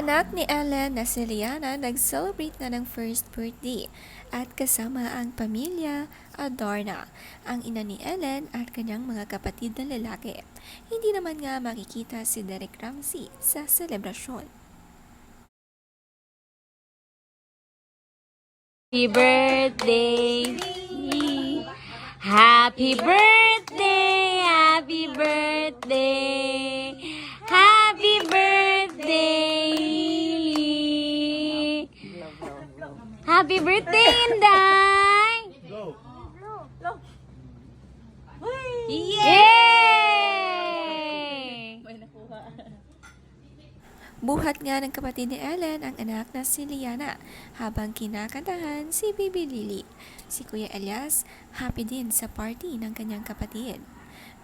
Anak ni Ellen na si Liana nag-celebrate na ng first birthday at kasama ang pamilya Adorna, ang ina ni Ellen at kanyang mga kapatid na lalaki. Hindi naman nga makikita si Derek Ramsey sa selebrasyon. Happy birthday. Happy birthday. Happy birthday. Happy birthday, Inday. Yay! Buhat nga ng kapatid ni Ellen ang anak na si Liana habang kinakantahan si Baby Lily. Si Kuya Elias happy din sa party ng kanyang kapatid.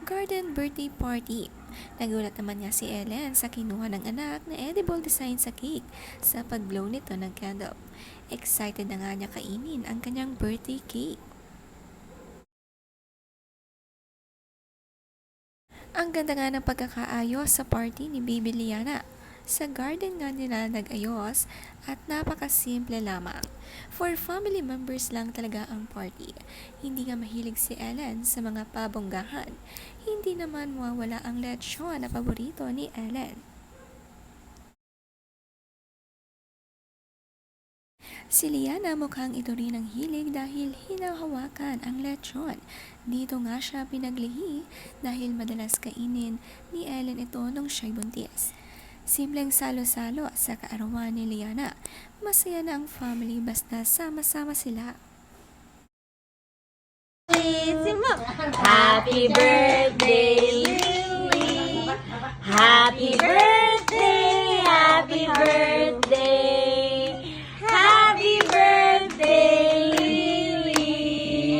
Garden birthday party. Nagulat naman nga si Ellen sa kinuha ng anak na edible design sa cake sa pag-blow nito ng candle. Excited na nga niya kainin ang kanyang birthday cake. Ang ganda nga ng pagkakaayos sa party ni Baby Liana. Sa garden nga nila nag-ayos at napakasimple lamang. For family members lang talaga ang party. Hindi nga mahilig si Ellen sa mga pabonggahan. Hindi naman mawawala ang lechon na paborito ni Ellen. Si Liana mukhang ito rin ang hilig dahil hinahawakan ang lechon. Dito nga siya pinaglihi dahil madalas kainin ni Ellen ito nung siya'y buntis. Simpleng salo-salo sa kaarawan ni Liana. Masaya na ang family basta sama-sama sila. Happy birthday, Lily. Happy birthday, happy birthday. Happy birthday, Lily.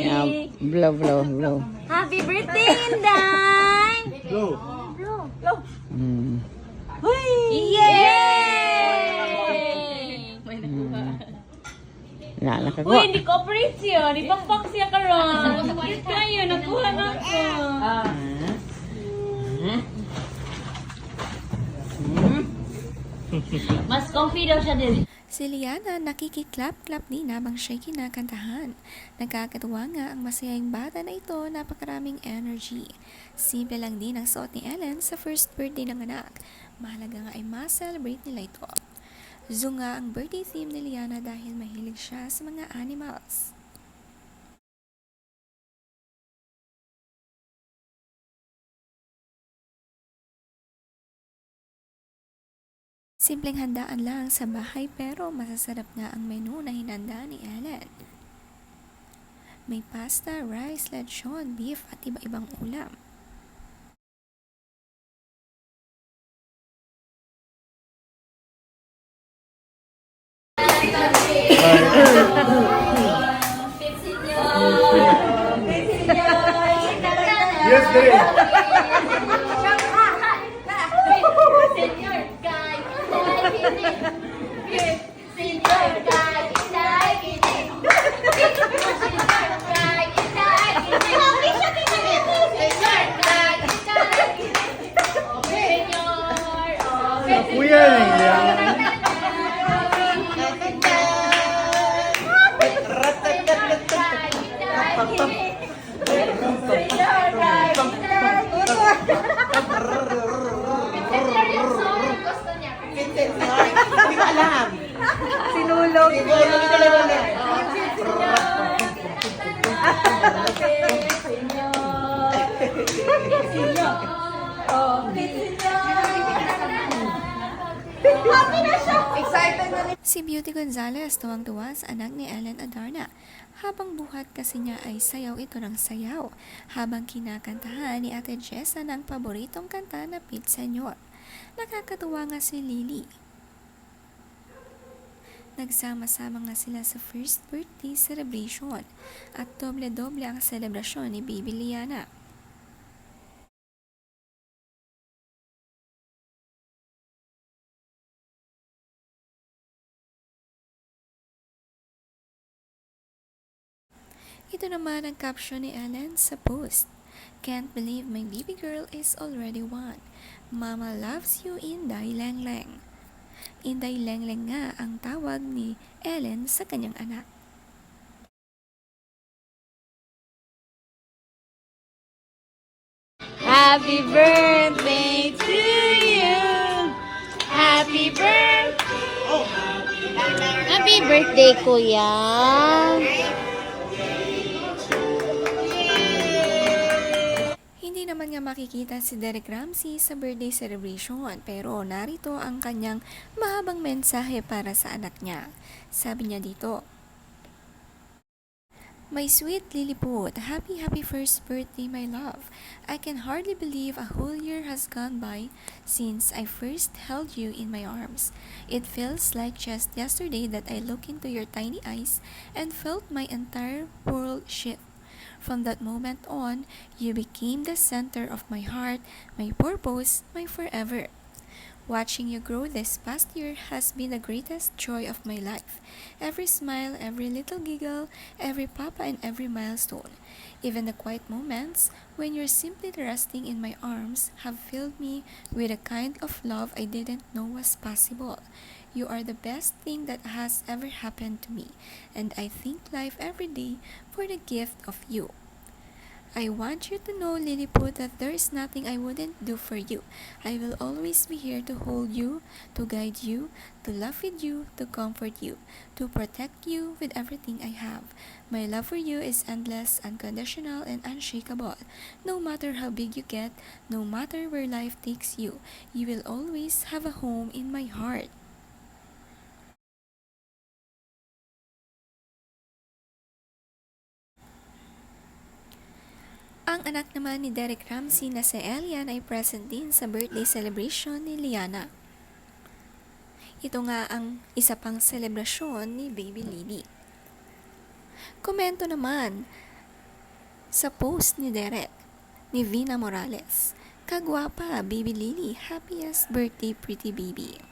Yeah, blow, blow, blow. Happy birthday, Inday. Mm. Yay! Na, Uy, nakakuha. hindi ko operate siya. Di bang siya karon. Cute kayo, nakuha na ko. Mas comfy daw siya din. Si Liana nakikiklap-klap din habang siya'y kinakantahan. Nagkakatuwa nga ang masayang bata na ito, napakaraming energy. Simple lang din ang suot ni Ellen sa first birthday ng anak. Mahalaga nga ay ma-celebrate nila ito. Zoo nga ang birthday theme ni Liana dahil mahilig siya sa mga animals. Simpleng handaan lang sa bahay pero masasarap nga ang menu na hinanda ni Ellen. May pasta, rice, lechon, beef at iba-ibang ulam. Yes, Dave. Kuya 떴다. Si Beauty Gonzalez tuwang-tuwa sa anak ni Ellen Adarna. Habang buhat kasi niya ay sayaw ito ng sayaw. Habang kinakantahan ni Ate Jessa ng paboritong kanta na Pete Senyor. Nakakatuwa nga si Lily. Nagsama-sama nga sila sa first birthday celebration at doble-doble ang selebrasyon ni Baby Liana. Ito naman ang caption ni Ellen sa post. Can't believe my baby girl is already one. Mama loves you, Inday Lengleng. Inday Lengleng nga ang tawag ni Ellen sa kanyang anak. Happy birthday to you. Happy birthday. Happy birthday, kuya. Naman nga makikita si Derek Ramsey sa birthday celebration pero narito ang kanyang mahabang mensahe para sa anak niya. Sabi niya dito, My sweet Lilliput, happy happy first birthday my love. I can hardly believe a whole year has gone by since I first held you in my arms. It feels like just yesterday that I looked into your tiny eyes and felt my entire world shift. From that moment on, you became the center of my heart, my purpose, my forever. Watching you grow this past year has been the greatest joy of my life. Every smile, every little giggle, every papa, and every milestone. Even the quiet moments when you're simply resting in my arms have filled me with a kind of love I didn't know was possible. You are the best thing that has ever happened to me, and I thank life every day for the gift of you. I want you to know, Lilliput, that there is nothing I wouldn't do for you. I will always be here to hold you, to guide you, to love with you, to comfort you, to protect you with everything I have. My love for you is endless, unconditional, and unshakable. No matter how big you get, no matter where life takes you, you will always have a home in my heart. Ang anak naman ni Derek Ramsey na si Elian ay present din sa birthday celebration ni Liana. Ito nga ang isa pang selebrasyon ni Baby Lily. Komento naman sa post ni Derek ni Vina Morales. Kagwapa, Baby Lily, happiest birthday pretty baby.